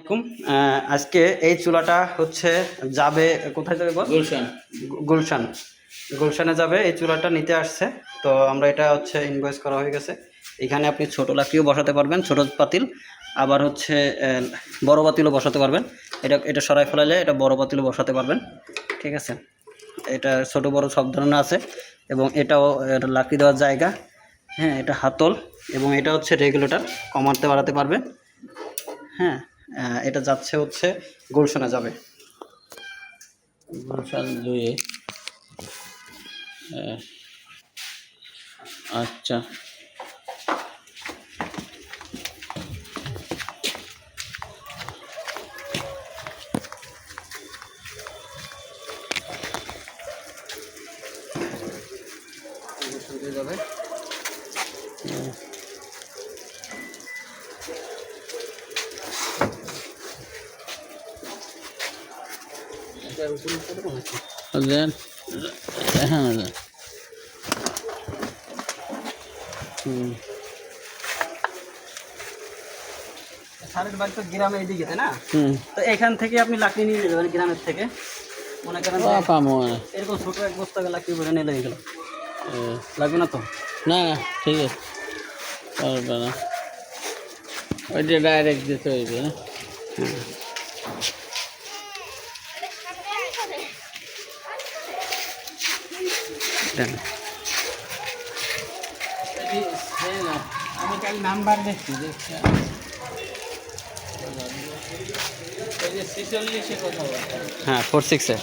আলাইকুম। আজকে এই চুলাটা হচ্ছে যাবে কোথায় যাবে বল? গুলশান। গুলশান। গুলশানে যাবে এই চুলাটা নিতে আসছে। তো আমরা এটা হচ্ছে ইনভয়েস করা হয়ে গেছে। এখানে আপনি ছোটো লাকড়িও বসাতে পারবেন ছোট পাতিল। আবার হচ্ছে বড় পাতিলও বসাতে পারবেন। এটা এটা সরাই ফেলালে এটা বড় পাতিলও বসাতে পারবেন। ঠিক আছে? এটা ছোট বড় সব ধরনের আছে। এবং এটাও এটা লাকড়ি দেওয়ার জায়গা। হ্যাঁ এটা হাতল। এবং এটা হচ্ছে রেগুলেটর। কমাতে বাড়াতে পারবে। হ্যাঁ এটা যাচ্ছে হচ্ছে গুলশানে যাবে। গুলশান দুয়ে। আচ্ছা। যাবে। দেন। হ্যাঁ দেন সারের বাড়ি তো গ্রামে এদিকে তাই না? হুম। তো এখান থেকে আপনি লাকড়ি নিয়ে যাবেন গ্রামের থেকে? মনে করেন এরকম ছোট এক বস্তা লাকড়ি ভরে নিলে এগুলো আহ, লাগবে না তো? না না ঠিক আছে। পারবে না। ওইটা ডাইরেক্ট দিতে হইবে না দেন। আমি কাল নাম্বার দেখছি দেখছি হ্যাঁ ফোর সিক্সে